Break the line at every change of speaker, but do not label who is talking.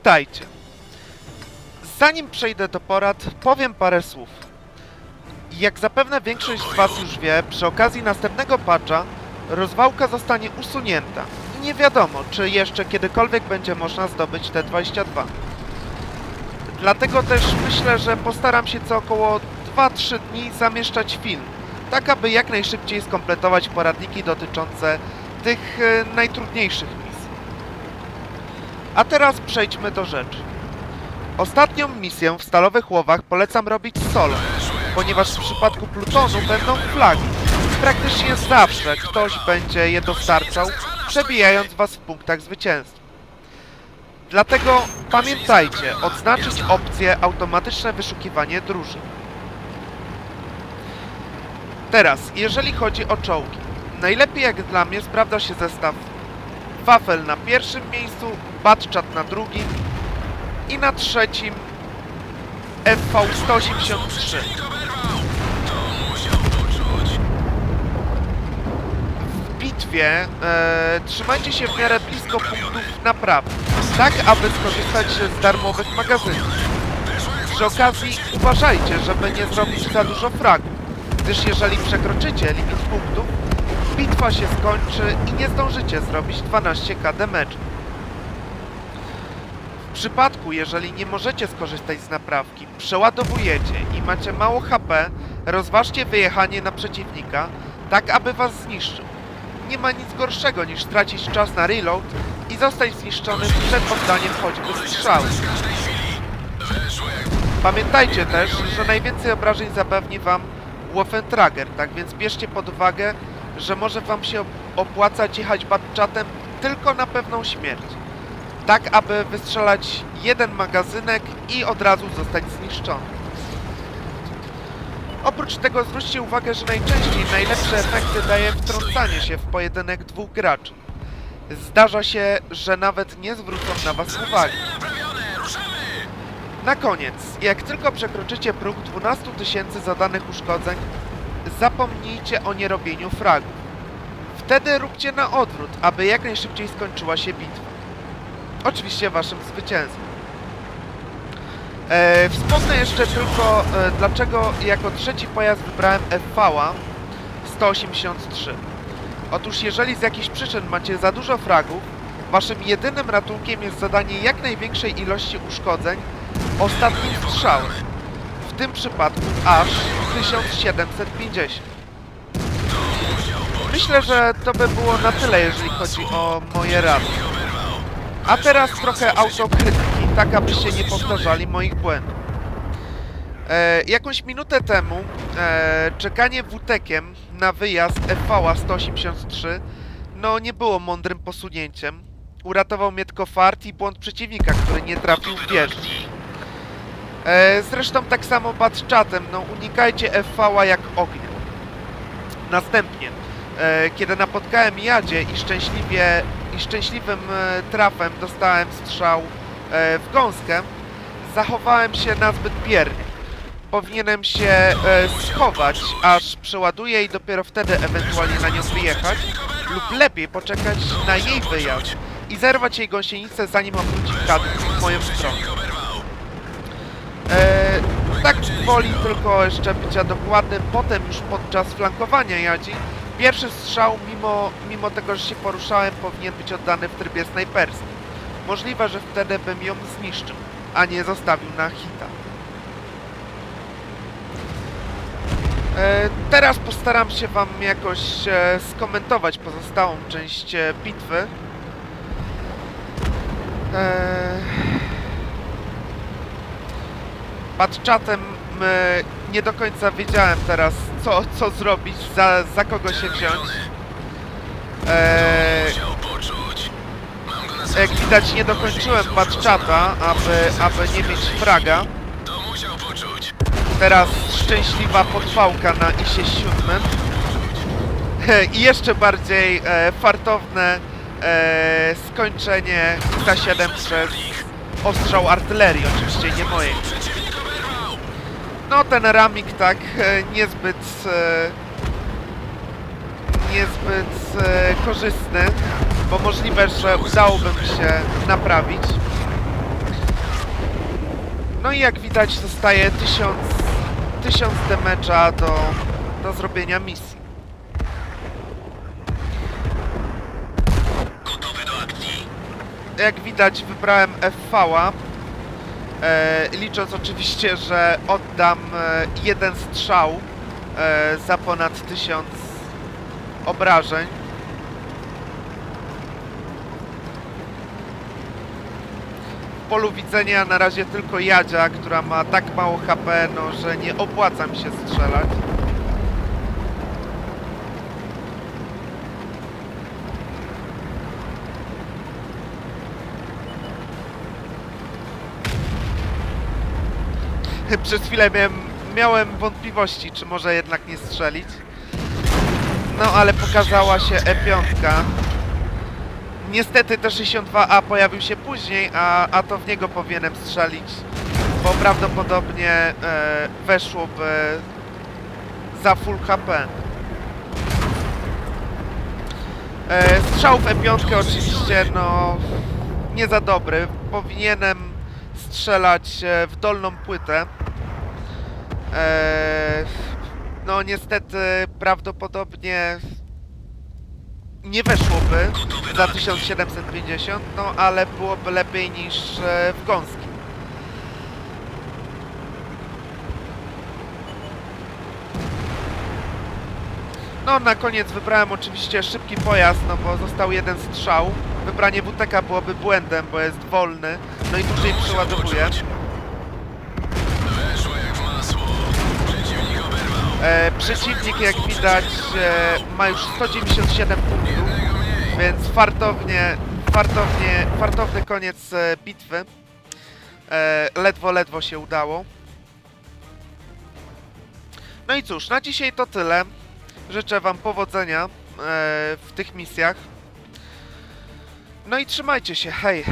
Witajcie. Zanim przejdę do porad, powiem parę słów. Jak zapewne większość z Was już wie, przy okazji następnego patcha rozwałka zostanie usunięta nie wiadomo, czy jeszcze kiedykolwiek będzie można zdobyć T-22. Dlatego też myślę, że postaram się co około 2-3 dni zamieszczać film, tak aby jak najszybciej skompletować poradniki dotyczące tych e, najtrudniejszych misji. A teraz przejdźmy do rzeczy. Ostatnią misję w Stalowych Łowach polecam robić solo, ponieważ w przypadku Plutonu będą flagi. Praktycznie zawsze ktoś będzie je dostarczał, przebijając was w punktach zwycięstwa. Dlatego pamiętajcie, odznaczyć opcję automatyczne wyszukiwanie drużyn. Teraz, jeżeli chodzi o czołgi. Najlepiej jak dla mnie sprawdza się zestaw Wafel na pierwszym miejscu, Batchat na drugim i na trzecim FV-183. W bitwie e, trzymajcie się w miarę blisko punktów naprawy, tak aby skorzystać z darmowych magazynów. Przy okazji uważajcie, żeby nie zrobić za dużo fragów, gdyż jeżeli przekroczycie limit punktów, bitwa się skończy i nie zdążycie zrobić 12k damage. W przypadku, jeżeli nie możecie skorzystać z naprawki, przeładowujecie i macie mało HP, rozważcie wyjechanie na przeciwnika, tak aby was zniszczył. Nie ma nic gorszego niż stracić czas na reload i zostać zniszczonym przed poddaniem choćby strzału. Pamiętajcie też, że najwięcej obrażeń zapewni wam Waffentrager, tak więc bierzcie pod uwagę, że może wam się op- opłacać jechać batchatem tylko na pewną śmierć. Tak, aby wystrzelać jeden magazynek i od razu zostać zniszczony. Oprócz tego zwróćcie uwagę, że najczęściej najlepsze efekty daje wtrącanie się w pojedynek dwóch graczy. Zdarza się, że nawet nie zwrócą na was uwagi. Na koniec, jak tylko przekroczycie próg 12 tysięcy zadanych uszkodzeń, zapomnijcie o nierobieniu fragów. Wtedy róbcie na odwrót, aby jak najszybciej skończyła się bitwa. Oczywiście waszym zwycięstwem. E, wspomnę jeszcze tylko, e, dlaczego jako trzeci pojazd wybrałem FV 183. Otóż jeżeli z jakichś przyczyn macie za dużo fragów, waszym jedynym ratunkiem jest zadanie jak największej ilości uszkodzeń ostatnim strzałem. W tym przypadku aż 1750. Myślę, że to by było na tyle, jeżeli chodzi o moje rady. A teraz trochę autokrytyki, tak abyście nie powtarzali moich błędów. E, jakąś minutę temu e, czekanie WTEkiem na wyjazd FV 183 no nie było mądrym posunięciem. Uratował mnie tylko fart i błąd przeciwnika, który nie trafił w wieżę. E, zresztą tak samo batchatem, no unikajcie FV jak ognia. Następnie, kiedy napotkałem Jadzie i szczęśliwie i szczęśliwym e, trafem dostałem strzał e, w gąskę, zachowałem się nazbyt biernie. Powinienem się e, schować, aż przeładuję i dopiero wtedy ewentualnie na nią wyjechać, lub lepiej poczekać na jej wyjazd i zerwać jej gąsienicę, zanim obróci kadr w moją stronę. E, tak woli tylko jeszcze bycia dokładnym, potem już podczas flankowania jadzi, pierwszy strzał, mimo, mimo tego, że się poruszałem, powinien być oddany w trybie snajperskim. Możliwe, że wtedy bym ją zniszczył, a nie zostawił na hita. E, teraz postaram się wam jakoś e, skomentować pozostałą część e, bitwy. Pod czatem nie do końca wiedziałem teraz, co, co zrobić, za, za kogo się wziąć. E, jak widać nie dokończyłem chata, aby, aby nie mieć fraga. Teraz szczęśliwa podpałka na isie siódmym. I jeszcze bardziej e, fartowne e, skończenie K7 przez ostrzał artylerii, oczywiście nie mojej. No ten ramik tak e, niezbyt e, niezbyt e, korzystny, bo możliwe, że udałoby mi się naprawić. No i jak widać zostaje 1000, 1000 damage'a do, do zrobienia misji. Jak widać wybrałem FV-a, licząc oczywiście, że oddam e, jeden strzał e, za ponad 1000 obrażeń. W polu widzenia na razie tylko Jadzia, która ma tak mało HP, no, że nie opłaca mi się strzelać. Przez chwilę miałem, miałem wątpliwości, czy może jednak nie strzelić. No ale pokazała się E5. Niestety T-62A pojawił się później, a, a to w niego powinienem strzelić, bo prawdopodobnie e, weszłoby za full HP. E, strzał w E5 oczywiście, no, nie za dobry. Powinienem strzelać e, w dolną płytę. E, no niestety prawdopodobnie nie weszłoby za 1750, no ale byłoby lepiej niż e, w gąski. No na koniec wybrałem oczywiście szybki pojazd, no bo został jeden strzał. Wybranie WTK byłoby błędem, bo jest wolny, no i dłużej przeładowuje. E, przeciwnik, jak widać, e, ma już 197 punktów, więc fartownie, fartownie, fartowny koniec e, bitwy. E, ledwo, ledwo się udało. No i cóż, na dzisiaj to tyle. Życzę Wam powodzenia e, w tych misjach. No i trzymajcie się, hej!